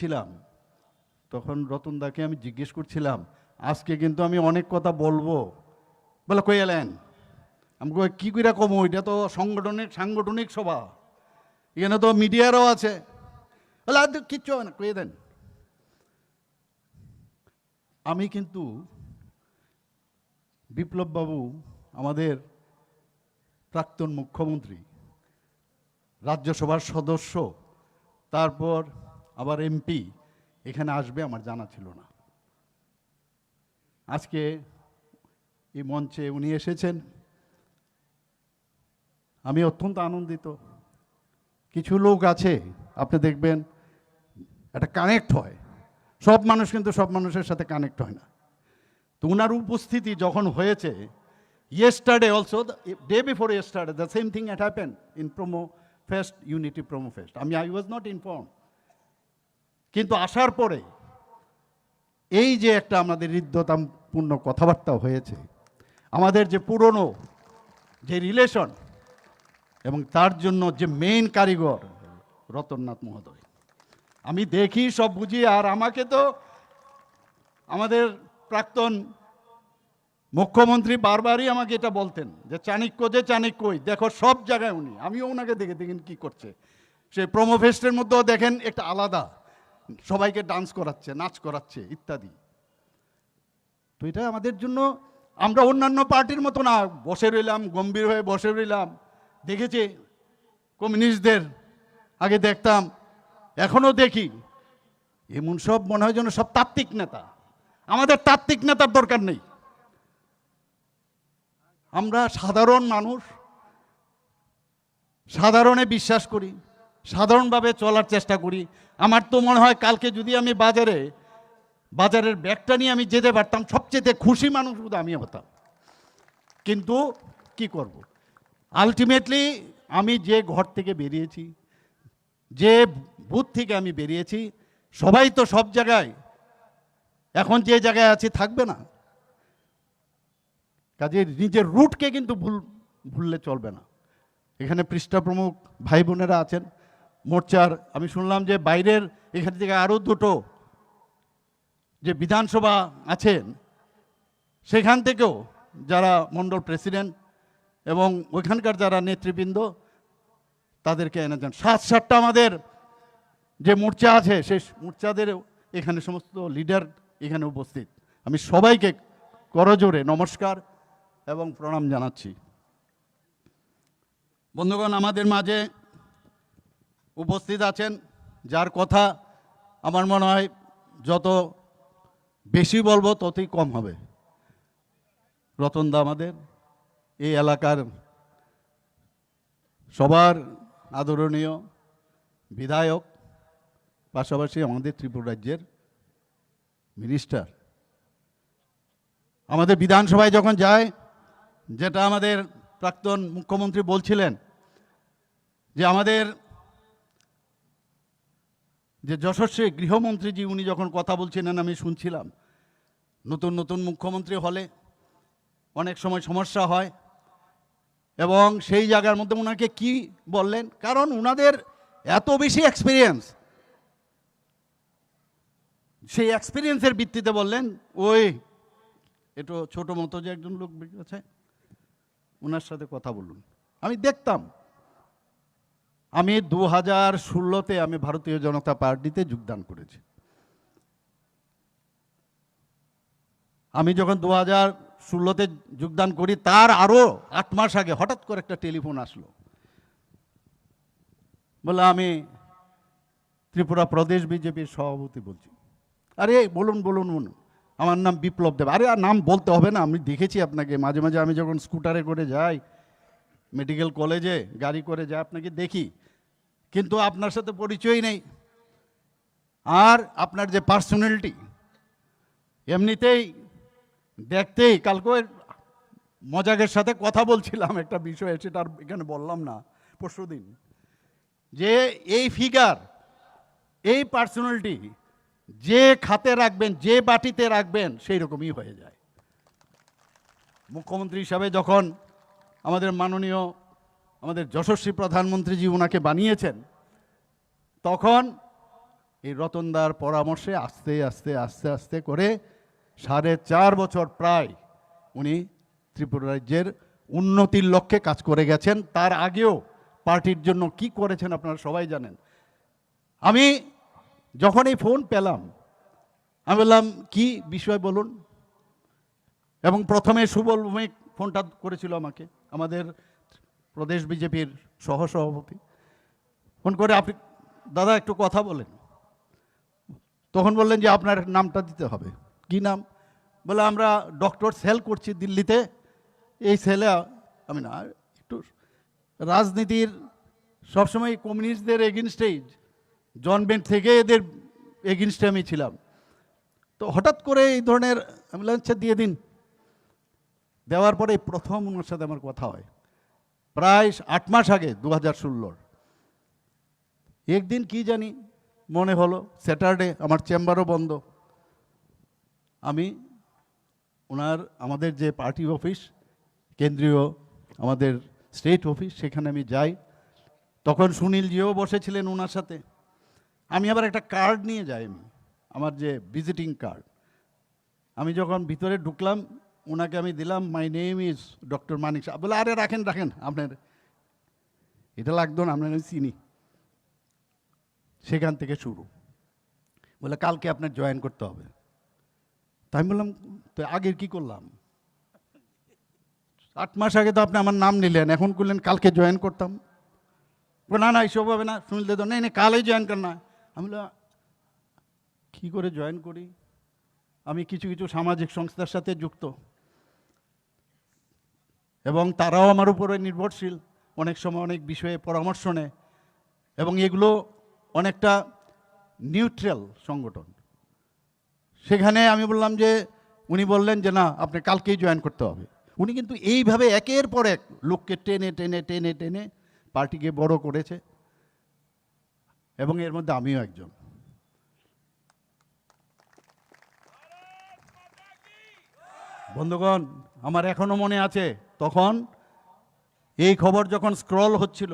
ছিলাম তখন রতনদাকে আমি জিজ্ঞেস করছিলাম, আজকে কিন্তু আমি অনেক কথা বলব। বলে, কই এলেন? আমি কী করে কমো, এটা তো সাংগঠনিক সাংগঠনিক সভা। এখানে তো মিডিয়ারও আছে। বলে, আর কিচ্ছু হবে না কয়ে দেন। আমি কিন্তু বিপ্লববাবু আমাদের প্রাক্তন মুখ্যমন্ত্রী, রাজ্যসভার সদস্য, তারপর আবার এমপি এখানে আসবে আমার জানা ছিল না। আজকে এই মঞ্চে উনি এসেছেন। আমি অত্যন্ত আনন্দিত। কিছু লোক আছে, আপনি দেখবেন, একটা কানেক্ট হয়। সব মানুষ কিন্তু সব মানুষের সাথে কানেক্ট হয় না। তো উনার উপস্থিতি যখন হয়েছে yesterday also day before yesterday the same thing at happen in promo fest unity promo fest আমি আই ওয়াজ নট ইনফর্ম কিন্তু আসার পরে এই যে একটা আমাদের হৃদ্যতাপূর্ণ কথাবার্তা হয়েছে, আমাদের যে পুরনো যে রিলেশন এবং তার জন্য যে মেইন কারিগর রতননাথ মহোদয়। আমি দেখি, সব বুঝি, আর আমাকে তো আমাদের প্রাক্তন মুখ্যমন্ত্রী বারবারই আমাকে এটা বলতেন যে চাণক্য যে চাণিক্যই, দেখো সব জায়গায় উনি। আমিও ওনাকে দেখে দেখেন কি করছে। সে প্রোমো ফেস্টের মধ্যেও দেখেন, একটা আলাদা সবাইকে ডান্স করাচ্ছে, নাচ করাচ্ছে, ইত্যাদি। তো এটা আমাদের জন্য, আমরা অন্যান্য পার্টির মতো না, বসে রইলাম, গম্ভীর হয়ে বসে রইলাম। দেখেছি কমিউনিস্টদের আগে দেখতাম এখনও দেখি। এমন সব মনে হয় যেন সব তাত্ত্বিক নেতা। আমাদের তাত্ত্বিক নেতার দরকার নেই। আমরা সাধারণ মানুষ, সাধারণে বিশ্বাস করি। সাধারণভাবে চলার চেষ্টা করি। আমার তো মনে হয় কালকে যদি আমি বাজারে, বাজারের ব্যাগটা নিয়ে আমি যেতে পারতাম, সবচেয়ে খুশি মানুষ শুধু আমি হতাম। কিন্তু কি করব? আলটিমেটলি আমি যে ঘর থেকে বেরিয়েছি, যে বুথ থেকে আমি বেরিয়েছি, সবাই তো সব জায়গায়, এখন যে জায়গায় আছি থাকবে না। কাজে নিজের রুটকে কিন্তু ভুল, ভুললে চলবে না। এখানে পৃষ্ঠা প্রমুখ ভাই বোনেরা আছেন। মোর্চার, আমি শুনলাম যে বাইরের এখান থেকে আরও দুটো যে বিধানসভা আছেন, সেখান থেকেও যারা মণ্ডল প্রেসিডেন্ট এবং ওইখানকার যারা নেতৃবৃন্দ, তাদেরকে এনে এনেছেন সাত সাতটা আমাদের যে মোর্চা আছে, সেই মোর্চাদের এখানে সমস্ত লিডার এখানে উপস্থিত। আমি সবাইকে করজোরে নমস্কার এবং প্রণাম জানাচ্ছি। বন্ধুগণ, আমাদের মাঝে উপস্থিত আছেন, যার কথা আমার মনে হয় যত বেশি বলব ততই কম হবে। রতনদা আমাদের, এই এলাকার সবার আদরণীয় বিধায়ক, পাশাপাশি আমাদের ত্রিপুরা রাজ্যের মিনিস্টার আমাদের বিধানসভায় যখন যায়, যেটা আমাদের প্রাক্তন মুখ্যমন্ত্রী বলছিলেন যে আমাদের যে যশস্বী গৃহমন্ত্রীজি উনি যখন কথা বলছিলেন, আমি শুনছিলাম। নতুন নতুন মুখ্যমন্ত্রী হলে অনেক সময় সমস্যা হয় এবং সেই জায়গার মধ্যে ওনাকে কি বললেন? কারণ ওনাদের এত বেশি এক্সপিরিয়েন্স সেই এক্সপিরিয়েন্সের ভিত্তিতে বললেন, ওই, একটু ছোট মতো যে একজন লোক আছে ওনার সাথে কথা বলুন। আমি দেখতাম। আমি দু হাজার ষোলোতে আমি ভারতীয় জনতা পার্টিতে যোগদান করেছি। আমি যখন দু হাজার ষোলোতে যোগদান করি, তার আরও আট মাস আগে হঠাৎ করে একটা টেলিফোন আসলো। বলে, আমি ত্রিপুরা প্রদেশ বিজেপির সভাপতি বলছি। আরে, বলুন বলুন বলুন। আমার নাম বিপ্লব দেব। আরে, আর নাম বলতে হবে না, আমি দেখেছি আপনাকে। মাঝে মাঝে আমি যখন স্কুটারে করে যাই, মেডিকেল কলেজে, গাড়ি করে যাই, আপনাকে দেখি। কিন্তু আপনার সাথে পরিচয় নেই। আর আপনার যে পার্সোনালিটি এমনিতেই দেখতেই কালকে মজাকের সাথে কথা বলছিলাম একটা বিষয়ে, সেটা আর এখানে বললাম না পরশুদিন যে এই ফিগার এই পার্সোনালিটি যে খাতে রাখবেন, যে বাটিতে রাখবেন, সেই রকমই হয়ে যায়। মুখ্যমন্ত্রী হিসাবে যখন আমাদের মাননীয় আমাদের যশস্বী প্রধানমন্ত্রীজি ওনাকে বানিয়েছেন, তখন এই রতনদার পরামর্শে আস্তে আস্তে আস্তে আস্তে করে সাড়ে চার বছর প্রায় উনি ত্রিপুরা রাজ্যের উন্নতির লক্ষ্যে কাজ করে গেছেন। তার আগেও পার্টির জন্য কি করেছেন আপনারা সবাই জানেন। আমি যখন এই ফোন পেলাম, আমি বললাম, কি বিষয় বলুন? এবং প্রথমে সুবল ভৌমিক ফোনটা করেছিল আমাকে, আমাদের প্রদেশ বিজেপির সহসভাপতি। ফোন করে আপনি, দাদা একটু কথা বলেন। তখন বললেন যে আপনার নামটা দিতে হবে। কি নাম? বলে, আমরা ডক্টর সেল করছি দিল্লিতে। এই সেলে আমি না, একটু রাজনীতির সবসময় কমিউনিস্টদের এগেনস্টেই জন্মের থেকে এদের এগেনস্টে আমি ছিলাম। তো হঠাৎ করে এই ধরনের আচ্ছা দিয়ে দিন। দেওয়ার পরে প্রথম ওনার সাথে আমার কথা হয়। প্রায় আট মাস আগে দু হাজার ষোলোর। একদিন কি জানি মনে হলো, স্যাটারডে আমার চেম্বারও বন্ধ। আমি ওনার, আমাদের যে পার্টি অফিস, কেন্দ্রীয় আমাদের স্টেট অফিস, সেখানে আমি যাই। তখন সুনীলজিও বসেছিলেন ওনার সাথে। আমি আবার একটা কার্ড নিয়ে যাই আমি আমার যে ভিজিটিং কার্ড। আমি যখন ভিতরে ঢুকলাম ওনাকে আমি দিলাম my name is doctor Manik Saha বলে, আরে, রাখেন রাখেন, আপনার এটা লাগতো না, আপনার আমি চিনি। সেখান থেকে শুরু। বলে, কালকে আপনার জয়েন করতে হবে। তাই আমি বললাম, তো আগের কি করলাম? আট মাস আগে তো আপনি আমার নাম নিলেন, এখন করলেন, কালকে জয়েন করতাম। না না এইসব হবে না শুনলে তো নেই নেই কালই জয়েন কর না। আমি বললাম, কী করে জয়েন করি? আমি কিছু কিছু সামাজিক সংস্থার সাথে যুক্ত। এবং তারাও আমার উপরে নির্ভরশীল, অনেক সময় অনেক বিষয়ে পরামর্শ নেয় এবং এগুলো অনেকটা নিউট্রাল সংগঠন। সেখানে আমি বললাম যে, উনি বললেন যে, না, আপনি কালকেই জয়েন করতে হবে। উনি কিন্তু এইভাবে একের পর এক লোককে টেনে টেনে টেনে টেনে পার্টিকে বড় করেছে এবং এর মধ্যে আমিও একজন। বন্ধুগণ, আমার এখনও মনে আছে তখন এই খবর যখন স্ক্রল হচ্ছিল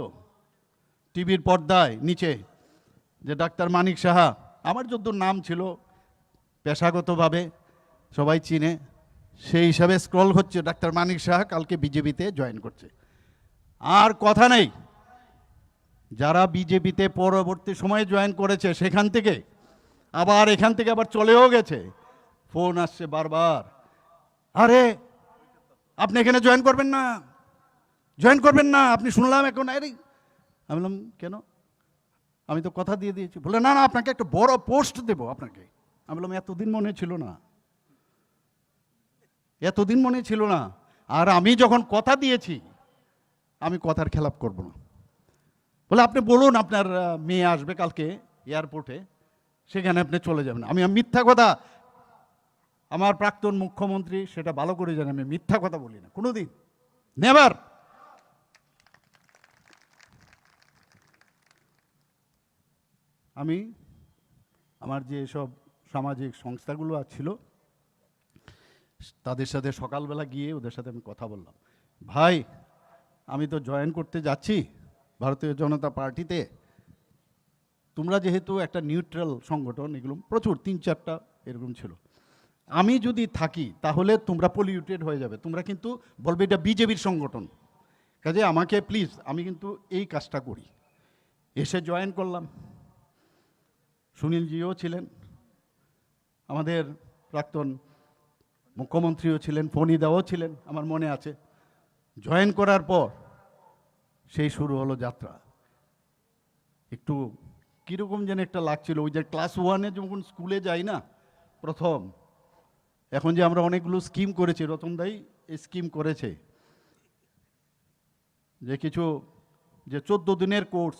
টিভির পর্দায় নিচে যে ডাক্তার মানিক সাহা, আমার যত নাম ছিল, পেশাগতভাবে সবাই চিনে, সেই হিসাবে স্ক্রল হচ্ছে ডাক্তার মানিক সাহা কালকে বিজেপিতে জয়েন করছে। আর কথা নেই, যারা বিজেপিতে পরবর্তী সময়ে জয়েন করেছে সেখান থেকে, আবার এখান থেকে আবার চলেও গেছে, ফোন আসছে বারবার। আরে আপনি এখানে জয়েন করবেন না। জয়েন করবেন না, আপনি শুনলাম এখন, আরে, আমি বললাম, কেন? আমি তো কথা দিয়ে দিয়েছি। বলে না না, আপনাকে একটা বড় পোস্ট দেব আপনাকে। আমি বললাম, এতদিন মনে ছিল না। এতদিন মনে ছিল না। আর আমি যখন কথা দিয়েছি, আমি কথার খেলাপ করব না। বলে আপনি বলুন, আপনার মেয়ে আসবে কালকে এয়ারপোর্টে সেখানে আপনি চলে যাবেন। আমি মিথ্যা কথা আমার প্রাক্তন মুখ্যমন্ত্রী, সেটা ভালো করে জানে, আমি মিথ্যা কথা বলি না, কোনোদিন, নেভার। আমি, আমার যে সব সামাজিক সংস্থাগুলো ছিল, তাদের সাথে সকালবেলা গিয়ে ওদের সাথে আমি কথা বললাম। ভাই, আমি তো জয়েন করতে যাচ্ছি ভারতীয় জনতা পার্টিতে। তোমরা যেহেতু একটা নিউট্রাল সংগঠন, এগুলো প্রচুর, তিন চারটা এরকম ছিল। আমি যদি থাকি, তাহলে তোমরা পলিউটেড হয়ে যাবে। তোমরা কিন্তু বলবে এটা বিজেপির সংগঠন। কাজে আমাকে প্লিজ আমি কিন্তু এই কাজটা করি। এসে জয়েন করলাম। সুনীলজিও ছিলেন। আমাদের প্রাক্তন মুখ্যমন্ত্রীও ছিলেন, ফণিদাও ছিলেন, আমার মনে আছে। জয়েন করার পর সেই শুরু হলো যাত্রা। একটু কীরকম যেন একটা লাগছিল, ওই যে ক্লাস ওয়ানে যখন স্কুলে যাই না, প্রথম এখন যে আমরা অনেকগুলো স্কিম করেছি রতনদাই এই স্কিম করেছে। যে কিছু, যে চোদ্দ দিনের কোর্স,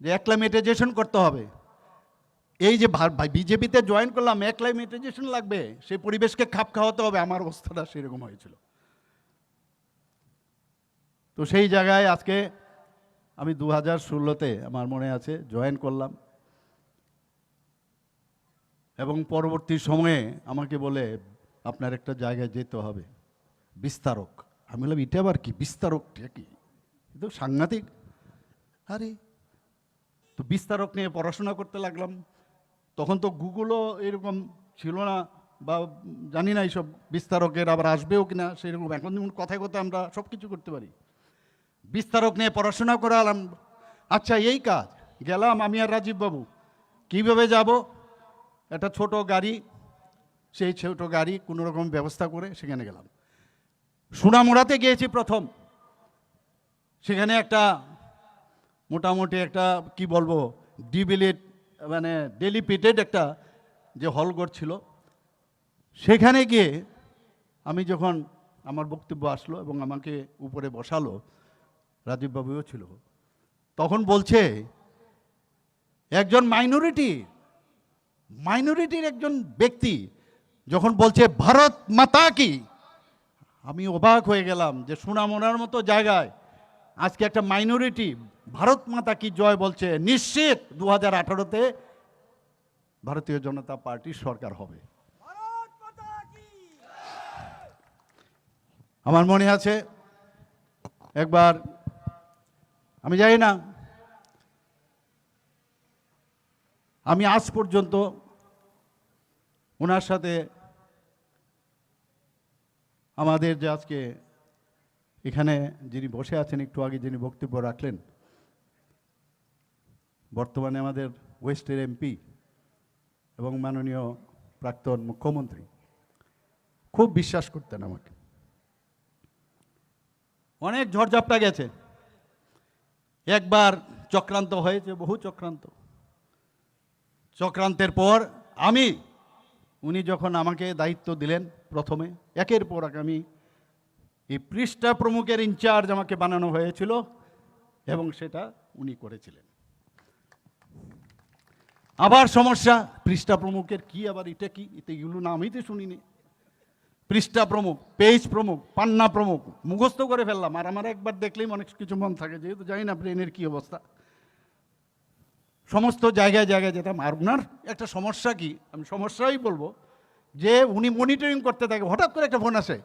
যে অ্যাক্লামেটাইজেশন করতে হবে। এই যে বিজেপিতে জয়েন করলাম অ্যাক্লামেটাইজেশন লাগবে, সেই পরিবেশকে খাপ খাওয়াতে হবে, আমার অবস্থাটা সেরকম হয়েছিল। তো সেই জায়গায় আজকে আমি দু হাজার ষোলোতে, আমার মনে আছে, জয়েন করলাম। এবং পরবর্তী সময়ে আমাকে বলে, আপনার একটা জায়গায় যেতে হবে। বিস্তারক। আমি বললাম, এটা আবার কি? বিস্তারক কি? তো সাংঘাতিক। আরে, তো বিস্তারক নিয়ে পড়াশোনা করতে লাগলাম। তখন তো গুগলও এরকম ছিল না বা জানি না এইসব বিস্তারকের আবার আসবেও কিনা সেরকম। এখন যেমন কথায় কথায় আমরা সব কিছু করতে পারি। বিস্তারক নিয়ে পড়াশোনা করালাম। আচ্ছা এই কাজ। গেলাম আমি আর রাজীব বাবু কীভাবে যাব? একটা ছোট গাড়ি, সেই ছোট গাড়ি কোনো রকম ব্যবস্থা করে সেখানে গেলাম। সোনামুড়াতে গিয়েছি প্রথম। সেখানে একটা মোটামুটি একটা, কি বলব, ডিবিলিট মানে ডেলিপিটেড একটা যে হলঘর ছিল। সেখানে গিয়ে আমি যখন আমার বক্তব্য আসলো এবং আমাকে উপরে বসালো, রাজীববাবুও ছিল। তখন বলছে, একজন মাইনরিটি মাইনরিটির একজন ব্যক্তি যখন বলছে ভারত মাতা কি? আমি অবাক হয়ে গেলাম যে সোনামোনার মতো জায়গায় আজকে একটা মাইনরিটি ভারত মাতা কি? জয় বলছে নিশ্চিত দু হাজার আঠারোতে ভারতীয় জনতা পার্টির সরকার হবে। আমার মনে আছে একবার আমি জানি না আমি আজ পর্যন্ত ওনার সাথে আমাদের যে আজকে এখানে যিনি বসে আছেন, একটু আগে যিনি বক্তব্য রাখলেন, বর্তমানে আমাদের ওয়েস্টের এমপি এবং মাননীয় প্রাক্তন মুখ্যমন্ত্রী, খুব বিশ্বাস করতেন আমাকে। অনেক ঝড়ঝাপটা গেছে। একবার চক্রান্ত হয়েছে, বহু চক্রান্ত। চক্রান্তের পর আমি, উনি যখন আমাকে দায়িত্ব দিলেন প্রথমে, একের পর এক আমি এই পৃষ্ঠা প্রমুখের ইনচার্জ আমাকে বানানো হয়েছিল এবং সেটা উনি করেছিলেন। আবার সমস্যা, পৃষ্ঠা প্রমুখের কি আবার, এটা কি? এটা এগুলো নামই তো শুনিনি। পৃষ্ঠা প্রমুখ, পেজ প্রমুখ, পান্না প্রমুখ, মুখস্থ করে ফেললাম। আর আমার একবার দেখলেই অনেক কিছু মন থাকে, যেহেতু জানি না ব্রেনের কি অবস্থা। সমস্ত জায়গায় জায়গায় যেতাম। আর ওনার একটা সমস্যা কি? আমি সমস্যাই বলব যে উনি মনিটরিং করতে থাকে, হঠাৎ করে একটা ফোন আসে।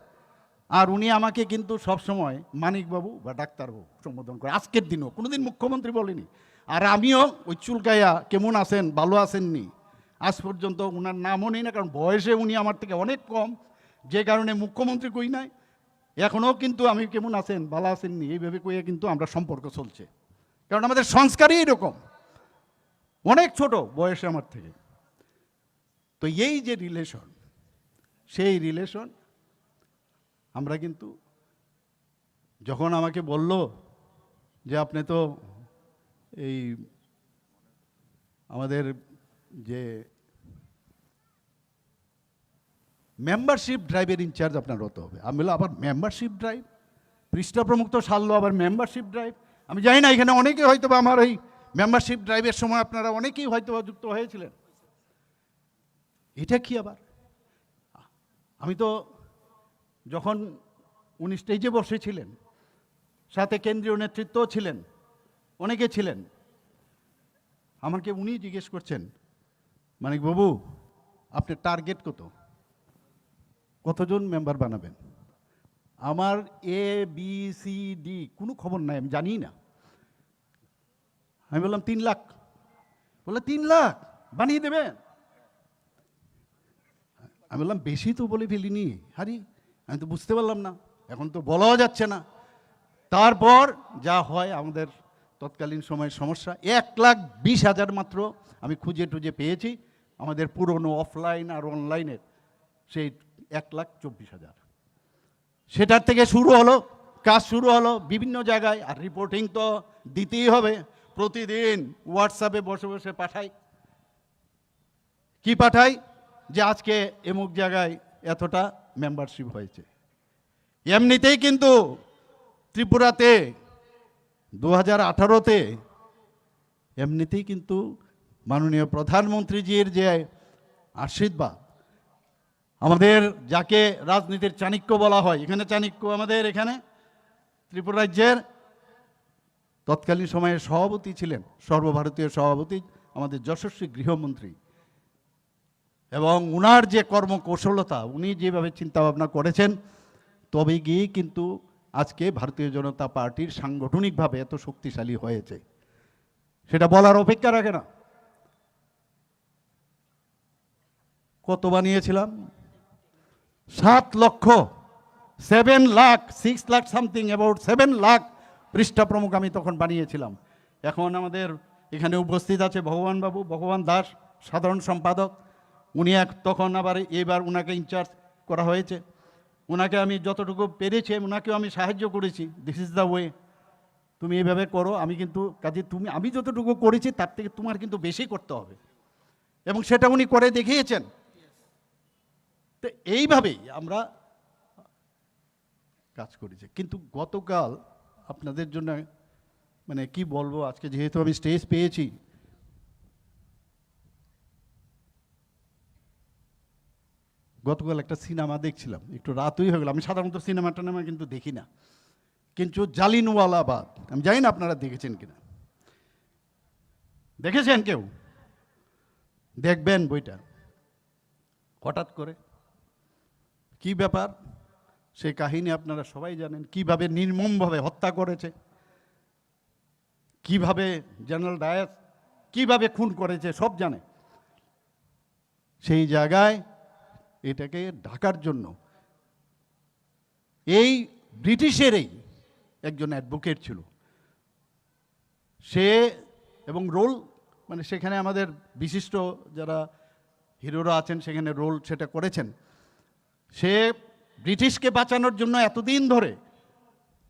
আর উনি আমাকে কিন্তু সবসময় মানিকবাবু বা ডাক্তারবাবু সম্বোধন করে। আজকের দিনও, কোনোদিন মুখ্যমন্ত্রী বলিনি। আর আমিও ওই চুলকাইয়া কেমন আছেন, ভালো আছেননি, আজ পর্যন্ত ওনার নামও নেই না, কারণ বয়সে উনি আমার থেকে অনেক কম। যে কারণে মুখ্যমন্ত্রী কই নাই। এখনও কিন্তু আমি কেমন আছেন, ভালো আছেননি, এইভাবে কইয়া কিন্তু আমরা সম্পর্ক চলছে। কারণ আমাদের সংস্কারই এরকম। অনেক ছোট বয়সে আমার থেকে। তো এই যে রিলেশন সেই রিলেশন আমরা কিন্তু যখন আমাকে বলল যে আপনি তো এই আমাদের যে মেম্বারশিপ ড্রাইভের ইনচার্জ আপনার হতে হবে। আমি বললাম, আবার মেম্বারশিপ ড্রাইভ পৃষ্ঠা প্রমুখ তো সারলো, আবার মেম্বারশিপ ড্রাইভ আমি জানি না, এখানে অনেকে হয়তো আমার এই মেম্বারশিপ ড্রাইভের সময় আপনারা অনেকেই হয়তো যুক্ত হয়েছিলেন। এটা কি আবার? আমি তো যখন উনি স্টেজে বসেছিলেন সাথে কেন্দ্রীয় নেতৃত্ব ছিলেন, অনেকে ছিলেন। আমাকে উনি জিজ্ঞেস করছেন, মানিক বাবু, আপনার টার্গেট কত? কতজন মেম্বার বানাবেন? আমার এ বি সি ডি কোনো খবর নাই, আমি জানি না। আমি বললাম, তিন লাখ। বলল তিন লাখ, বানিয়ে দেবেন আমি বললাম, বেশি তো বলে ফেলিনি। হারি আমি তো বুঝতে পারলাম না। এখন তো বলাও যাচ্ছে না। তারপর যা হয়, আমাদের তৎকালীন সময়ের সমস্যা, এক লাখ বিশ হাজার মাত্র আমি খুঁজে টুজে পেয়েছি। আমাদের পুরনো অফলাইন আর অনলাইনের সেই এক লাখ চব্বিশ হাজার। সেটার থেকে শুরু হলো, কাজ শুরু হলো বিভিন্ন জায়গায়। আর রিপোর্টিং তো দিতেই হবে। প্রতিদিন হোয়াটসঅ্যাপে বসে বসে পাঠাই। কি পাঠাই? যে আজকে এমুক জায়গায় এতটা মেম্বারশিপ হয়েছে। এমনিতেই কিন্তু ত্রিপুরাতে দু হাজার আঠারোতে এমনিতেই কিন্তু মাননীয় প্রধানমন্ত্রীজির যে আশীর্বাদ, আমাদের যাকে রাজনীতির চাণক্য বলা হয়, এখানে চাণক্য আমাদের এখানে, ত্রিপুরা রাজ্যের তৎকালীন সময়ে সভাপতি ছিলেন, সর্বভারতীয় সভাপতি আমাদের যশস্বী গৃহমন্ত্রী। এবং উনার যে কর্মকৌশলতা, উনি যেভাবে চিন্তাভাবনা করেছেন তবে গিয়ে কিন্তু আজকে ভারতীয় জনতা পার্টির সাংগঠনিকভাবে এত শক্তিশালী হয়েছে। সেটা বলার অপেক্ষা রাখে না। কত বানিয়েছিলাম? সাত লক্ষ seven lakh six lakh something about seven lakh পৃষ্ঠা প্রমুখ আমি তখন বানিয়েছিলাম। এখন আমাদের এখানে উপস্থিত আছে ভগবান বাবু, ভগবান দাস, সাধারণ সম্পাদক। উনি এক তখন আবার এবার ওনাকে ইনচার্জ করা হয়েছে। ওনাকে আমি যতটুকু পেরেছি ওনাকেও আমি সাহায্য করেছি। দিস ইজ দ্য ওয়ে তুমি এইভাবে করো, আমি কিন্তু, কাজে তুমি, আমি যতটুকু করেছি, তার থেকে তোমার কিন্তু বেশি করতে হবে। এবং সেটা উনি করে দেখিয়েছেন। তো এইভাবেই আমরা কাজ করেছি। কিন্তু গতকাল আপনাদের জন্য মানে কি বলব, আজকে যেহেতু আমি স্টেজ পেয়েছি। গতকাল একটা সিনেমা দেখছিলাম, একটু রাতই হয়ে গেল। আমি সাধারণত সিনেমা টানেমা কিন্তু দেখি না। কিন্তু জালিনওয়ালাবাদ আমি জানি না আপনারা দেখেছেন কিনা। দেখেছেন কেউ? দেখবেন বইটা। হঠাৎ করে। কি ব্যাপার? সেই কাহিনী আপনারা সবাই জানেন। কীভাবে নির্মমভাবে হত্যা করেছে? কীভাবে জেনারেল ডায়াস কীভাবে খুন করেছে, সব জানে। সেই জায়গায় এটাকে ঢাকার জন্য এই ব্রিটিশেরই একজন অ্যাডভোকেট ছিল। সে এবং রোল মানে সেখানে আমাদের বিশিষ্ট যারা হিরোরা আছেন, সেখানে রোল সেটা করেছেন। সে ব্রিটিশকে বাঁচানোর জন্য এতদিন ধরে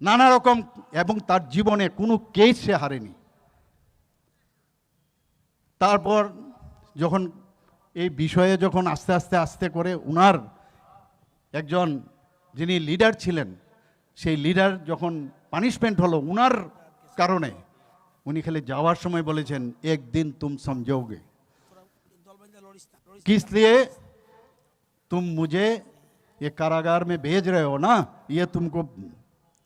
নানা রকম এবং তার জীবনে কোনো কেস সে হারেনি। তারপর যখন এই বিষয়ে যখন আস্তে আস্তে আস্তে করে উনার একজন যিনি লিডার ছিলেন সেই লিডার যখন পানিশমেন্ট হলো উনার কারণে উনি খালি যাওয়ার সময় বলেছেন একদিন তুম সমঝোগে। কিস লিয়ে তুম মুঝে ये कारागार में भेज रहे हो ना ये तुमको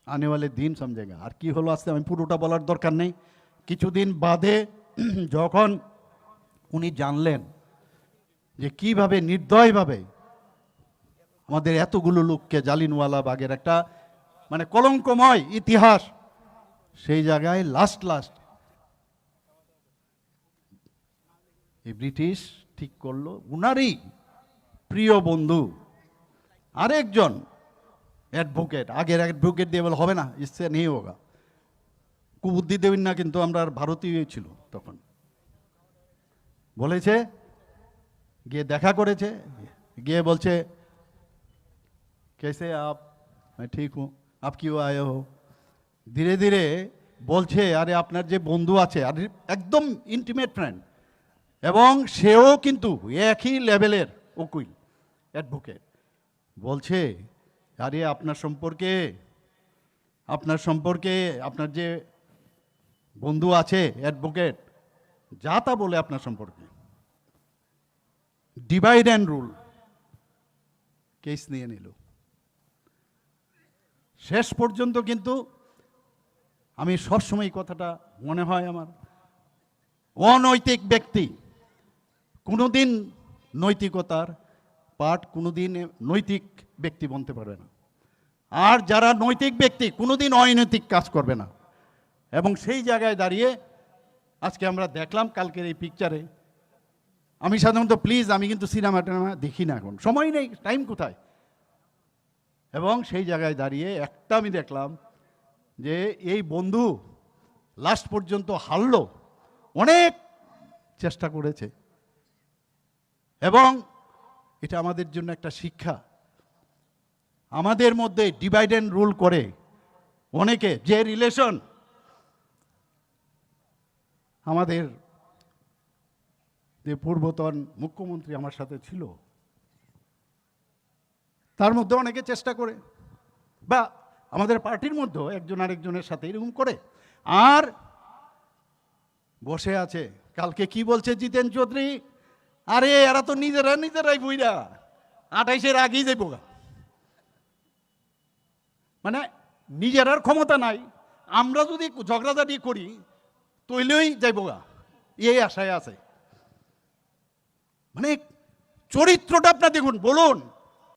আনে वाले দিন সমঝেগা আর কি হলো আজকে আমি পুরোটা বলার দরকার নেই কিছুদিন বাদে যখন উনি জানলেন যে কিভাবে নির্দয়ভাবে আমাদের এতগুলো লোককে জালিনওয়ালা বাগের একটা মানে কলঙ্কময় ইতিহাস সেই জায়গায় লাস্ট লাস্ট এই ব্রিটিশ ঠিক করলো উনারই প্রিয় বন্ধু আরেকজন অ্যাডভোকেট, আগের অ্যাডভোকেট দিয়ে বলে, হবে না, ইচ্ছে নেই ওগা। কুবুদ্ধি দেবেন না কিন্তু আমরা আর ভারতীয় ছিল তখন। বলেছে, গিয়ে দেখা করেছে, গিয়ে বলছে, কেসে আপ ঠিক হো, আপ কি আয় হো? ধীরে ধীরে বলছে, আরে, আপনার যে বন্ধু আছে, আর একদম ইন্টিমেট ফ্রেন্ড এবং সেও কিন্তু একই লেভেলের উকিল অ্যাডভোকেট বলছে, আরে, আপনার সম্পর্কে আপনার সম্পর্কে আপনার যে বন্ধু আছে অ্যাডভোকেট যা তা বলে আপনার সম্পর্কে। ডিভাইড অ্যান্ড রুল কেস নিয়ে নিল। শেষ পর্যন্ত কিন্তু আমি সবসময় কথাটা মনে হয় আমার। অনৈতিক ব্যক্তি, কোনোদিন নৈতিকতার পাঠ কোনোদিন নৈতিক ব্যক্তি বনতে পারবে না। আর যারা নৈতিক ব্যক্তি, কোনোদিন অনৈতিক কাজ করবে না। এবং সেই জায়গায় দাঁড়িয়ে আজকে আমরা দেখলাম কালকের এই পিকচারে আমি সাধারণত প্লিজ আমি কিন্তু সিনেমা টিনেমা দেখি না এখন। সময় নেই টাইম কোথায়? এবং সেই জায়গায় দাঁড়িয়ে একটা আমি দেখলাম যে এই বন্ধু লাস্ট পর্যন্ত হারলো, অনেক চেষ্টা করেছে। এবং এটা আমাদের জন্য একটা শিক্ষা। আমাদের মধ্যে ডিভাইড অ্যান্ড রুল করে অনেকে, যে রিলেশন আমাদের যে পূর্বতন মুখ্যমন্ত্রী আমার সাথে ছিল, তার মধ্যে অনেকে চেষ্টা করে বা আমাদের পার্টির মধ্যে একজন আরেকজনের সাথে এরকম করে। আর বসে আছে, কালকে কি বলছে জিতেন চৌধুরী? আরে, এরা তো নিজেরা নিজেরাই বইরা আঠাইশের আগেই যাই বোগা মানে নিজেরার ক্ষমতা নাই। আমরা যদি ঝগড়াঝাটি করি তৈলেই যাই গা। এই আশায় আছে। মানে চরিত্রটা আপনার দেখুন, বলুন।